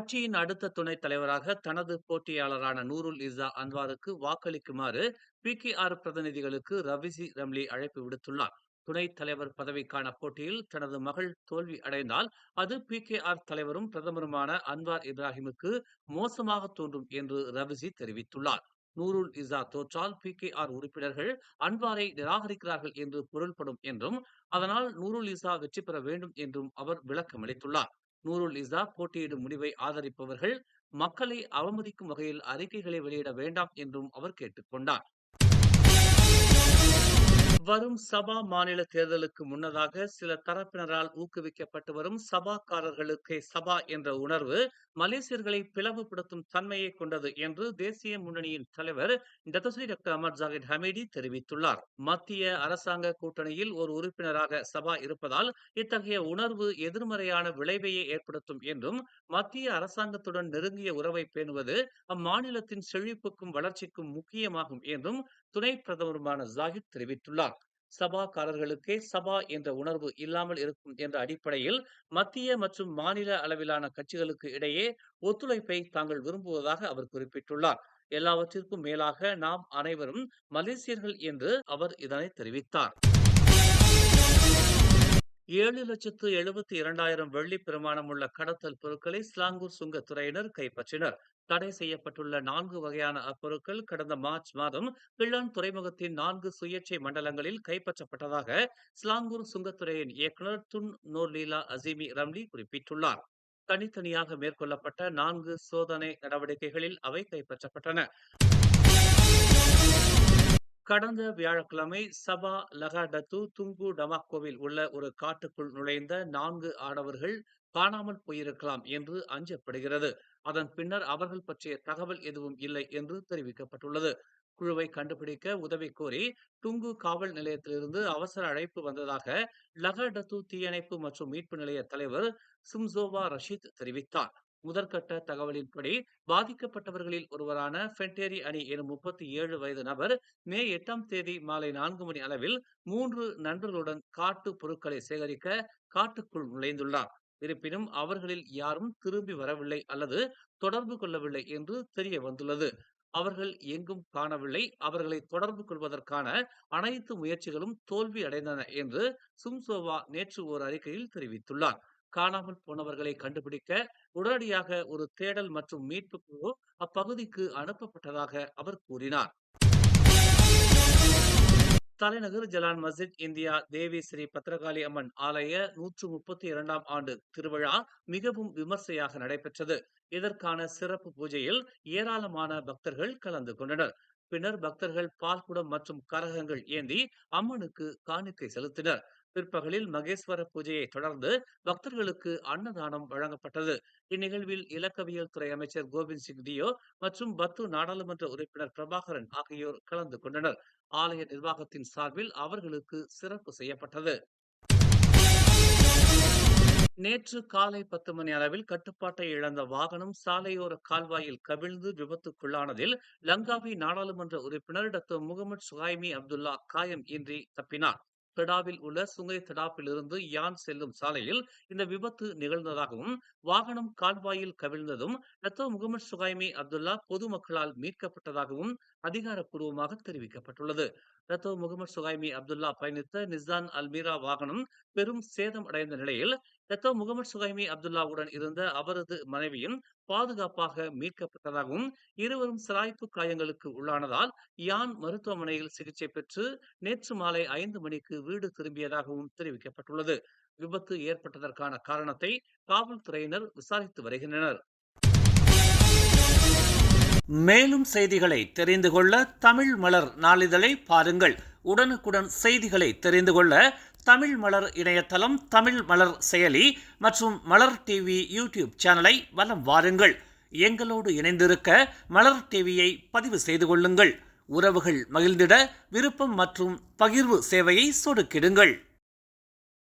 கட்சியின் அடுத்த துணைத் தலைவராக தனது போட்டியாளரான நூருல் இசா அன்வாருக்கு வாக்களிக்குமாறு பிகேஆர் பிரதிநிதிகளுக்கு ரவிசி ரம்லி அழைப்பு விடுத்துள்ளார். துணைத் தலைவர் பதவிக்கான போட்டியில் தனது மகள் தோல்வி அடைந்தால் அது பிகேஆர் தலைவரும் பிரதமருமான அன்வார் இப்ராஹிமுக்கு மோசமாக தோன்றும் என்று ரவிசி தெரிவித்துள்ளார். நூருல் இசா தோற்றால் பிகேஆர் உறுப்பினர்கள் அன்வாரை நிராகரிக்கிறார்கள் என்று பொருள்படும் என்றும் அதனால் நூருல் இசா வெற்றி பெற வேண்டும் என்றும் அவர் விளக்கமளித்துள்ளார். நூருல் இசா போட்டியிடும் முடிவை ஆதரிப்பவர்கள் மக்களை அவமதிக்கும் வகையில் அறிக்கைகளை வெளியிட வேண்டாம் என்றும் அவர் கேட்டுக்கொண்டார் வரும் சபா மாநில தேர்தலுக்கு முன்னதாக சில தரப்பினரால் ஊக்குவிக்கப்பட்டு வரும் சபாக்காரர்களுக்கே சபா என்ற உணர்வு மலேசியர்களை பிளவுபடுத்தும் தன்மையை கொண்டது என்று தேசிய முன்னணியின் தலைவர் Datuk Seri doctor Ahmad Zahid Hamidi தெரிவித்துள்ளார். மத்திய அரசாங்க கூட்டணியில் ஒரு உறுப்பினராக சபா இருப்பதால் இத்தகைய உணர்வு எதிர்மறையான விளைவையே ஏற்படுத்தும் என்றும் மத்திய அரசாங்கத்துடன் நெருங்கிய உறவை பேணுவது அம்மாநிலத்தின் செழிப்புக்கும் வளர்ச்சிக்கும் முக்கியமாகும் என்றும் துணை பிரதமருமான ஜாகித் தெரிவித்துள்ளார். சபாக்காரர்களுக்கே சபா என்ற உணர்வு இல்லாமல் இருக்கும் என்ற அடிப்படையில் மத்திய மற்றும் மாநில அளவிலான கட்சிகளுக்கு இடையே ஒத்துழைப்பை தாங்கள் விரும்புவதாக அவர் குறிப்பிட்டுள்ளார். எல்லாவற்றிற்கும் மேலாக நாம் அனைவரும் மலேசியர்கள் என்று அவர் இதனை தெரிவித்தார். ஏழு லட்சத்து எழுபத்தி இரண்டாயிரம் வெள்ளி பிரமாணம் உள்ள கடத்தல் பொருட்களை ஸ்லாங்கூர் சுங்கத்துறையினர் கைப்பற்றினர். தடை செய்யப்பட்டுள்ள நான்கு வகையான அப்பொருட்கள் கடந்த மார்ச் மாதம் கிள்ளான் துறைமுகத்தின் நான்கு சுயேட்சை மண்டலங்களில் கைப்பற்றப்பட்டதாக ஸ்லாங்கூர் சுங்கத்துறையின் இயக்குநர் துன் நோர்லீலா அசிமி ரம்லி குறிப்பிட்டுள்ளார். தனித்தனியாக மேற்கொள்ளப்பட்ட நான்கு சோதனை நடவடிக்கைகளில் அவை கைப்பற்றப்பட்டன. கடந்த வியாழக்கிழமை சபா லகாடத்து துங்கு டமாக்கோவில் உள்ள ஒரு காட்டுக்குள் நுழைந்த நான்கு ஆடவர்கள் காணாமல் போயிருக்கலாம் என்று அஞ்சப்படுகிறது. அதன் பின்னர் அவர்கள் பற்றிய தகவல் எதுவும் இல்லை என்று தெரிவிக்கப்பட்டுள்ளது. குழுவை கண்டுபிடிக்க உதவி கோரி டுங்கு காவல் நிலையத்திலிருந்து அவசர அழைப்பு வந்ததாக லகடத்து தீயணைப்பு மற்றும் மீட்பு நிலைய தலைவர் சும்சோவா ரஷீத் தெரிவித்தார். முதற்கட்ட தகவலின்படி பாதிக்கப்பட்டவர்களில் ஒருவரான ஃபென்டேரி அணி எனும் முப்பத்தி ஏழு வயது நபர் மே எட்டாம் தேதி மாலை நான்கு மணி அளவில் மூன்று நண்பர்களுடன் காட்டு பொருட்களை சேகரிக்க காட்டுக்குள் நுழைந்துள்ளார். இருப்பினும் அவர்களில் யாரும் திரும்பி வரவில்லை அல்லது தொடர்பு கொள்ளவில்லை என்று தெரிய வந்துள்ளது. அவர்கள் எங்கும் காணவில்லை. அவர்களை தொடர்பு கொள்வதற்கான அனைத்து முயற்சிகளும் தோல்வி அடைந்தன என்று சும்சோவா நேற்று ஒரு அறிக்கையில் தெரிவித்துள்ளார். காணாமல் போனவர்களை கண்டுபிடிக்க உடனடியாக ஒரு தேடல் மற்றும் மீட்பு குழு அப்பகுதிக்கு அனுப்பப்பட்டதாக அவர் கூறினார். தலைநகர் Jalan Masjid India Devi Sri Bhadrakali Amman ஆலய நூற்று முப்பத்தி இரண்டாம் ஆண்டு திருவிழா மிகவும் விமர்சையாக நடைபெற்றது. இதற்கான சிறப்பு பூஜையில் ஏராளமான பக்தர்கள் கலந்து கொண்டனர். பின்னர் பக்தர்கள் பால்குடம் மற்றும் கரகங்கள் ஏந்தி அம்மனுக்கு காணிக்கை செலுத்தினர். பிற்பகலில் மகேஸ்வர பூஜையை தொடர்ந்து பக்தர்களுக்கு அன்னதானம் வழங்கப்பட்டது. இந்நிகழ்வில் இலக்கவியல் துறை அமைச்சர் கோவிந்த் சிங் தியோ மற்றும் பத்து நாடாளுமன்ற உறுப்பினர் பிரபாகரன் ஆகியோர் கலந்து கொண்டனர். ஆலய நிர்வாகத்தின் சார்பில் அவர்களுக்கு சிறப்பு செய்யப்பட்டது. நேற்று காலை பத்து மணி அளவில் கட்டுப்பாட்டை இழந்த வாகனம் சாலையோர கால்வாயில் கவிழ்ந்து விபத்துக்குள்ளானதில் லங்காவி நாடாளுமன்ற உறுப்பினர் டாக்டர் முகமது சுஹைமி அப்துல்லா காயம் இன்றி தப்பினார். தடாவில் உள்ள சுங்கை தடாப்பிலிருந்து யான் செல்லும் சாலையில் இந்த விபத்து நிகழ்ந்ததாகவும் வாகனம் கால்வாயில் கவிழ்ந்ததும் ரத்தோ முகமது சுகாய்மி அப்துல்லா பொதுமக்களால் மீட்கப்பட்டதாகவும் அதிகாரப்பூர்வமாக தெரிவிக்கப்பட்டுள்ளது. ரத்தோ முகமது சுகாய்மி அப்துல்லா பயணித்த நிசான் அல்மீரா வாகனம் பெரும் சேதம் அடைந்த நிலையில் ரத்தோ முகமது சுகைமி அப்துல்லாவுடன் இருந்த அவரது மனைவியும் பாதுகாப்பாக மீட்கப்பட்டதாகவும் இருவரும் சிராய்ப்பு காயங்களுக்கு உள்ளானதால் யான் மருத்துவமனையில் சிகிச்சை பெற்று நேற்று மாலை ஐந்து மணிக்கு வீடு திரும்பியதாகவும் தெரிவிக்கப்பட்டுள்ளது. விபத்து ஏற்பட்டதற்கான காரணத்தை காவல்துறையினர் விசாரித்து வருகின்றனர். மேலும் செய்திகளை தெரிந்து கொள்ள தமிழ் மலர் நாளிதழை பாருங்கள். உடனுக்குடன் செய்திகளை தெரிந்து கொள்ள தமிழ் மலர் இணையதளம் தமிழ் மலர் செயலி மற்றும் மலர் டிவி யூடியூப் சேனலை வலம் வாருங்கள். எங்களோடு இணைந்திருக்க மலர் டிவியை பதிவு செய்து கொள்ளுங்கள். உறவுகள் மகிழ்ந்திட விருப்பம் மற்றும் பகிர்வு சேவையை சொடுக்கிடுங்கள்.